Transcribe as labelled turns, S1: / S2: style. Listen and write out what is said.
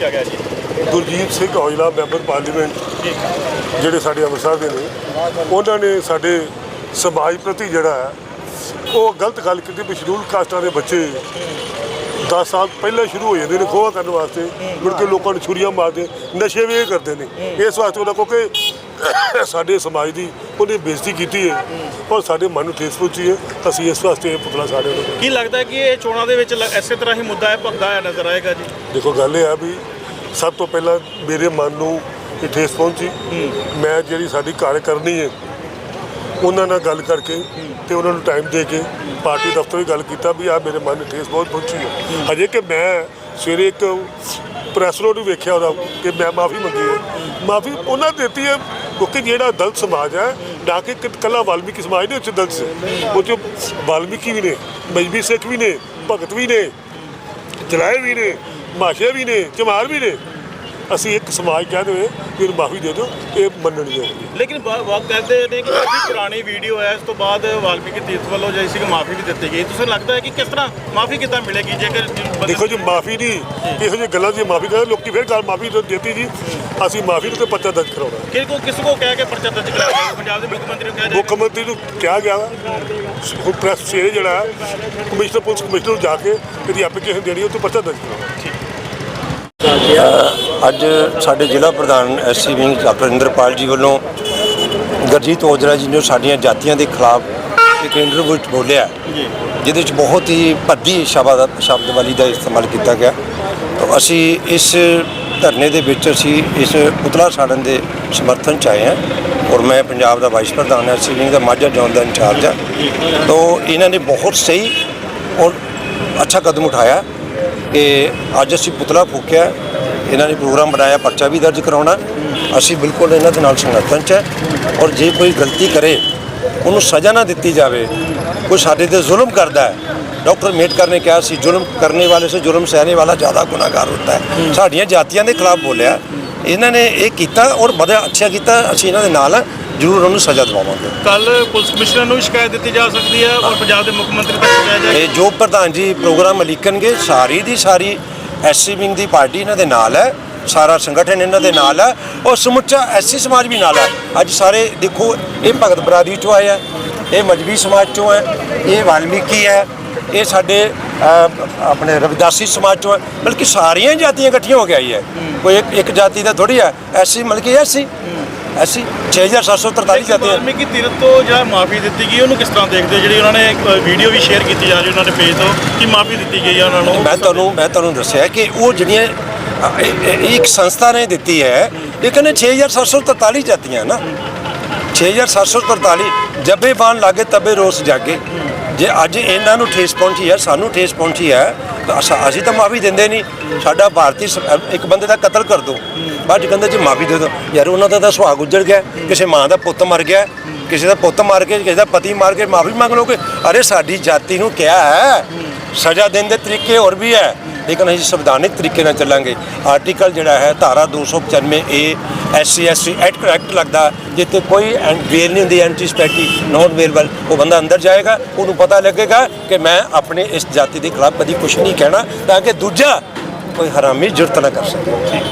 S1: ਚੁੱਕਿਆ ਗਿਆ ਜੀ?
S2: ਗੁਰਜੀਤ ਸਿੰਘ ਔਜਲਾ ਮੈਂਬਰ ਪਾਰਲੀਮੈਂਟ ਜਿਹੜੇ ਸਾਡੇ ਅੰਮ੍ਰਿਤਸਰ ਦੇ ਨੇ ਉਹਨਾਂ ਨੇ ਸਾਡੇ ਸਮਾਜ ਪ੍ਰਤੀ ਜਿਹੜਾ ਹੈ ਉਹ ਗਲਤ ਗੱਲ ਕੀਤੀ ਵੀ ਸ਼ਡਿਊਲ ਕਾਸਟਾਂ ਦੇ ਬੱਚੇ 10 ਸਾਲ ਪਹਿਲਾਂ ਸ਼ੁਰੂ ਹੋ ਜਾਂਦੇ ਨੇ ਖੋਆ ਕਰਨ ਵਾਸਤੇ ਮੁੜ ਕੇ ਲੋਕਾਂ ਨੂੰ ਛੁਰੀਆਂ ਮਾਰਦੇ ਨਸ਼ੇ ਵੀ ਇਹ ਕਰਦੇ ਨੇ। ਇਸ ਵਾਸਤੇ ਉਹਨਾਂ ਕਿਉਂਕਿ ਸਾਡੇ ਸਮਾਜ ਦੀ ਉਹਨੇ ਬੇਇੱਜ਼ਤੀ ਕੀਤੀ ਹੈ ਔਰ ਸਾਡੇ ਮਨ ਨੂੰ ਠੇਸ ਪਹੁੰਚੀ ਹੈ। ਅਸੀਂ ਇਸ ਵਾਸਤੇ ਇਹ ਪੁਤਲਾ ਸਾਡੇ ਨੂੰ
S1: ਕੀ ਲੱਗਦਾ ਹੈ ਕਿ ਇਹ ਚੋਣਾਂ ਦੇ ਵਿੱਚ ਲ- ਇਸੇ ਤਰ੍ਹਾਂ ਹੀ ਮੁੱਦਾ ਹੈ ਭਗਦਾ ਹੋਇਆ ਨਜ਼ਰ ਆਏਗਾ ਜੀ?
S2: ਦੇਖੋ ਗੱਲ ਇਹ ਆ ਵੀ ਸਭ ਤੋਂ ਪਹਿਲਾਂ ਮੇਰੇ ਮਨ ਨੂੰ ਇਹ ਠੇਸ ਪਹੁੰਚੀ। ਮੈਂ ਜਿਹੜੀ ਸਾਡੀ ਕਾਰਜ ਕਰਨੀ ਹੈ ਉਹਨਾਂ ਨਾਲ ਗੱਲ ਕਰਕੇ ਤੇ ਉਹਨਾਂ ਨੂੰ ਟਾਈਮ ਦੇ ਕੇ ਪਾਰਟੀ ਦਫ਼ਤਰ ਵੀ ਗੱਲ ਕੀਤਾ ਵੀ ਆ ਮੇਰੇ ਮਨ ਨੂੰ ਠੇਸ ਬਹੁਤ ਪਹੁੰਚੀ ਹੈ। ਹਜੇ ਕਿ ਮੈਂ ਸਵੇਰੇ ਇੱਕ ਪ੍ਰੈਸ ਨੋਟ ਵੀ ਵੇਖਿਆ ਉਹਦਾ ਕਿ ਮੈਂ ਮਾਫੀ ਮੰਗੀ ਹੈ। ਮਾਫੀ ਉਹਨਾਂ ਦਿੱਤੀ ਹੈ ਕਿਉਂਕਿ ਜਿਹੜਾ ਦਲਿਤ ਸਮਾਜ ਹੈ, ਨਾ ਕਿ ਕੱਲਾ ਵਾਲਮੀਕੀ ਸਮਾਜ ਨਹੀਂ ਉੱਚ ਦਲਿਤ ਸੇ। ਉਹ 'ਚ ਵਾਲਮੀਕੀ ਵੀ ਨੇ, ਮਜਬੀ ਸਿੱਖ ਵੀ ਨੇ, ਭਗਤ ਵੀ ਨੇ, ਜਲਾਏ ਵੀ ਨੇ, ਮਾਸ਼ੇ ਵੀ ਨੇ, ਚਮਾਰ ਵੀ ਨੇ। ਅਸੀਂ ਇੱਕ ਸਮਾਜ ਕਹਿ ਦੇਵੇ ਕਿ ਇਹਨੂੰ ਮਾਫੀ ਦੇ ਦਿਓ ਇਹ ਮੰਨਣਗੇ
S1: ਲੇਕਿਨ ਵਾਕ ਕਹਿੰਦੇ ਨੇ ਕਿ ਕਾਫੀ ਪੁਰਾਣੀ ਵੀਡੀਓ ਹੈ ਇਸ ਤੋਂ ਬਾਅਦ ਵਾਲਮੀਕੀ ਤੀਰਥ ਵੱਲੋਂ ਜਿਹੜੀ ਸੀ ਮਾਫੀ ਵੀ ਦਿੱਤੀ ਗਈ। ਤੁਸੀਂ ਲੱਗਦਾ ਹੈ ਕਿ ਕਿਸ ਤਰ੍ਹਾਂ ਮਾਫੀ ਕਿੱਦਾਂ ਮਿਲੇਗੀ ਜੇਕਰ
S2: ਦੇਖੋ ਜੀ ਮਾਫੀ ਨਹੀਂ ਇਹੋ ਜਿਹੀ ਗੱਲਾਂ ਦੀ ਮਾਫੀ ਕਰਦੇ ਲੋਕੀ ਫਿਰ ਗੱਲ ਮਾਫੀ ਦਿੱਤੀ ਜੀ ਅਸੀਂ ਮਾਫੀ ਨੂੰ ਤੇ ਪੱਤਾ ਦਰਜ ਕਰਾਉਣਾ।
S1: ਕਿਸ ਕੋ ਕਿਸ ਕੋ ਕਹਿ ਕੇ ਪਰਚਾ ਦਰਜ ਕਰਾਇਆ? ਪੰਜਾਬ ਦੇ ਮੁੱਖ ਮੰਤਰੀ ਨੂੰ ਕਿਹਾ
S2: ਮੁੱਖ ਮੰਤਰੀ ਨੂੰ ਕਿਹਾ ਗਿਆ ਹੁਣ ਪ੍ਰੈਸ ਸਵੇਰੇ ਜਿਹੜਾ ਕਮਿਸ਼ਨਰ ਪੁਲਿਸ ਕਮਿਸ਼ਨਰ ਨੂੰ ਜਾ ਕੇ ਇਹਦੀ ਐਪਲੀਕੇਸ਼ਨ ਦੇਣੀ ਉਹ ਤੋਂ ਪੱਤਾ ਦਰਜ ਕਰਾਉਣਾ।
S3: ਅੱਜ ਸਾਡੇ ਜ਼ਿਲ੍ਹਾ ਪ੍ਰਧਾਨ ਐਸਸੀ ਵਿੰਗ ਡਾਕਟਰ ਇੰਦਰਪਾਲ ਜੀ ਵੱਲੋਂ ਗਰਜੀਤ ਔਜਲਾ ਜੀ ਨੇ ਸਾਡੀਆਂ ਜਾਤੀਆਂ ਦੇ ਖਿਲਾਫ ਇੱਕ ਇੰਟਰਵਿਊ ਵਿੱਚ ਬੋਲਿਆ
S1: ਜੀ।
S3: ਜਿਹਦੇ ਵਿੱਚ ਬਹੁਤ ਹੀ ਭੱਦੀ ਸ਼ਬਦ ਸ਼ਬਦ ਵਾਲੀ ਦਾ ਇਸਤੇਮਾਲ ਕੀਤਾ ਗਿਆ। ਤਾਂ ਅਸੀਂ ਇਸ ਧਰਨੇ ਦੇ ਵਿੱਚ ਅਸੀਂ ਇਸ ਪੁਤਲਾ ਸਾੜਨ ਦੇ ਸਮਰਥਨ ਚ ਆਏ ਹਾਂ ਔਰ ਮੈਂ ਪੰਜਾਬ ਦਾ ਵਾਈਸ ਪ੍ਰਧਾਨ ਹਾਂ ਐਸਸੀ ਵਿੰਗ ਦਾ ਮਾਝਾ ਜ਼ੋਨ ਦਾ ਇੰਚਾਰਜ ਹਾਂ। ਤਾਂ ਇਹਨਾਂ ਨੇ ਬਹੁਤ ਸਹੀ ਔਰ ਅੱਛਾ ਕਦਮ ਉਠਾਇਆ ਕਿ ਅੱਜ ਅਸੀਂ ਪੁਤਲਾ ਫੂਕਿਆ ਇਹਨਾਂ ਨੇ ਪ੍ਰੋਗਰਾਮ ਬਣਾਇਆ ਪਰਚਾ ਵੀ ਦਰਜ ਕਰਾਉਣਾ। ਅਸੀਂ ਬਿਲਕੁਲ ਇਹਨਾਂ ਦੇ ਨਾਲ ਸਮਰਥਨ ਚ ਹੈ ਔਰ ਜੇ ਕੋਈ ਗਲਤੀ ਕਰੇ ਉਹਨੂੰ ਸਜ਼ਾ ਨਾ ਦਿੱਤੀ ਜਾਵੇ ਕੋਈ ਸਾਡੇ ਤੇ ਜ਼ੁਲਮ ਕਰਦਾ ਹੈ। ਡਾਕਟਰ ਅੰਬੇਡਕਰ ਨੇ ਕਿਹਾ ਸੀ ਜ਼ੁਲਮ ਕਰਨੇ ਵਾਲੇ ਸੇ ਜ਼ੁਲਮ ਸਹਿਣੇ ਵਾਲਾ ਜ਼ਿਆਦਾ ਗੁਨਾਹਗਾਰ ਹੁੰਦਾ ਹੈ। ਸਾਡੀਆਂ ਜਾਤੀਆਂ ਦੇ ਖਿਲਾਫ ਬੋਲਿਆ। ਇਹਨਾਂ ਨੇ ਇਹ ਕੀਤਾ ਔਰ ਬੜਾ ਅੱਛਾ ਕੀਤਾ ਅਸੀਂ ਇਹਨਾਂ ਦੇ ਨਾਲ ਜ਼ਰੂਰ ਉਹਨੂੰ ਸਜ਼ਾ ਦਿਵਾਵਾਂਗੇ।
S1: ਕੱਲ ਪੁਲਿਸ ਕਮਿਸ਼ਨਰ ਨੂੰ ਸ਼ਿਕਾਇਤ ਦਿੱਤੀ ਜਾ ਸਕਦੀ ਹੈ ਔਰ ਪੰਜਾਬ ਦੇ ਮੁੱਖ ਮੰਤਰੀ ਤੱਕ ਜਾਏਗਾ
S3: ਇਹ ਜੋ ਪ੍ਰਧਾਨ ਜੀ ਪ੍ਰੋਗਰਾਮ ਲਿਖਣਗੇ ਸਾਰੀ ਦੀ ਸਾਰੀ ਐਸਸੀ ਵਿੰਗ ਦੀ ਪਾਰਟੀ ਇਹਨਾਂ ਦੇ ਨਾਲ ਹੈ, ਸਾਰਾ ਸੰਗਠਨ ਇਹਨਾਂ ਦੇ ਨਾਲ ਹੈ, ਔਰ ਸਮੁੱਚਾ ਐਸਸੀ ਸਮਾਜ ਵੀ ਨਾਲ ਹੈ। ਅੱਜ ਸਾਰੇ ਦੇਖੋ, ਇਹ ਭਗਤ ਬਰਾਦਰੀ ਚੋਂ ਆਏ ਹੈ ਇਹ ਮਜਬੀ ਸਮਾਜ ਚੋਂ ਹੈ, ਇਹ ਵਾਲਮੀਕੀ ਹੈ, ਇਹ ਸਾਡੇ ਆਪਣੇ ਰਵਿਦਾਸੀ ਸਮਾਜ ਚੋਂ ਹੈ, ਬਲਕਿ ਸਾਰੀਆਂ ਜਾਤੀਆਂ ਇਕੱਠੀਆਂ ਹੋ ਕੇ ਆਈ ਹੈ। ਕੋਈ ਇੱਕ ਇੱਕ ਜਾਤੀ ਦਾ ਥੋੜੀ ਹੈ ਐਸੀ ਮਤਲਬ ਕਿ ਐਸੀ ਐਸੀ 6743 ਜਾਤੀਆਂ
S1: ਵਾਲਮੀਕੀ ਤੀਰਥ ਤੋਂ ਜਿਹੜਾ ਮਾਫੀ ਦਿੱਤੀ ਗਈ ਉਹਨੂੰ ਕਿਸ ਤਰ੍ਹਾਂ ਦੇਖਦੇ ਹੋ? ਜਿਹੜੀ ਉਹਨਾਂ ਨੇ ਵੀਡੀਓ ਵੀ ਸ਼ੇਅਰ ਕੀਤੀ ਜਾ ਰਹੀ ਉਹਨਾਂ ਦੇ ਪੇਜ ਤੋਂ ਕਿ ਮਾਫੀ ਦਿੱਤੀ ਗਈ ਹੈ ਉਹਨਾਂ ਨੂੰ?
S3: ਮੈਂ ਤੁਹਾਨੂੰ ਮੈਂ ਤੁਹਾਨੂੰ ਦੱਸਿਆ ਕਿ ਉਹ ਜਿਹੜੀਆਂ ਅ, ਇਹ- ਇਹ ਇੱਕ ਸੰਸਥਾ ਨੇ ਦਿੱਤੀ ਹੈ ਇਹ ਕਹਿੰਦੇ 6743 ਜਾਤੀਆਂ ਨਾ। 6743 ਜਬੇ ਬਾਣ ਲਾਗੇ ਤਬੇ ਰੋਸ ਜਾਗੇ। ਜੇ ਅੱਜ ਇਹਨਾਂ ਨੂੰ ਠੇਸ ਪਹੁੰਚੀ ਹੈ ਸਾਨੂੰ ਠੇਸ ਪਹੁੰਚੀ ਹੈ ਅਸੀਂ ਤਾਂ ਮਾਫੀ ਦਿੰਦੇ ਨਹੀਂ। ਸਾਡਾ ਭਾਰਤੀ ਇੱਕ ਬੰਦੇ ਦਾ ਕਤਲ ਕਰ ਦੋ। ਬਾਅਦ ਕਹਿੰਦੇ ਜੀ ਮਾਫੀ ਦੇ ਦਿਓ ਯਾਰ ਉਹਨਾਂ ਦਾ ਤਾਂ ਸੁਹਾਗ ਉੱਜੜ ਗਿਆ। ਕਿਸੇ ਮਾਂ ਦਾ ਪੁੱਤ ਮਰ ਗਿਆ। ਕਿਸੇ ਦਾ ਪੁੱਤ ਮਾਰ ਕੇ, ਕਿਸੇ ਦਾ ਪਤੀ ਮਾਰ ਕੇ ਮਾਫੀ ਮੰਗ ਲੋਗੇ ਅਰੇ ਸਾਡੀ ਜਾਤੀ ਨੂੰ ਕਿਹਾ ਹੈ, ਸਜ਼ਾ ਦੇਣ ਦੇ ਤਰੀਕੇ ਹੋਰ ਵੀ ਹੈ। ਲੇਕਿਨ ਅਸੀਂ ਸੰਵਿਧਾਨਿਕ ਤਰੀਕੇ ਨਾਲ ਚੱਲਾਂਗੇ। ਆਰਟੀਕਲ ਜਿਹੜਾ ਹੈ, ਧਾਰਾ 295 A SC ST act act ਲੱਗਦਾ ਜਿੱਤੇ ਕੋਈ ਵੇਲ ਨਹੀਂ ਹੁੰਦੀ ਐਂਟੀ ਸਪੈਟੀ ਨੋਨ ਵੇਲਬਲ ਉਹ ਬੰਦਾ ਅੰਦਰ ਜਾਏਗਾ, ਉਹਨੂੰ ਪਤਾ ਲੱਗੇਗਾ ਕਿ ਮੈਂ ਆਪਣੇ ਇਸ ਜਾਤੀ ਦੇ ਖਿਲਾਫ ਕਦੀ ਕੁਝ ਨਹੀਂ ਕਹਿਣਾ, ਤਾਂ ਕਿ ਦੂਜਾ ਕੋਈ ਹਰਾਮੀ ਜੁਰਤ ਨਾ ਕਰ ਸਕੇ।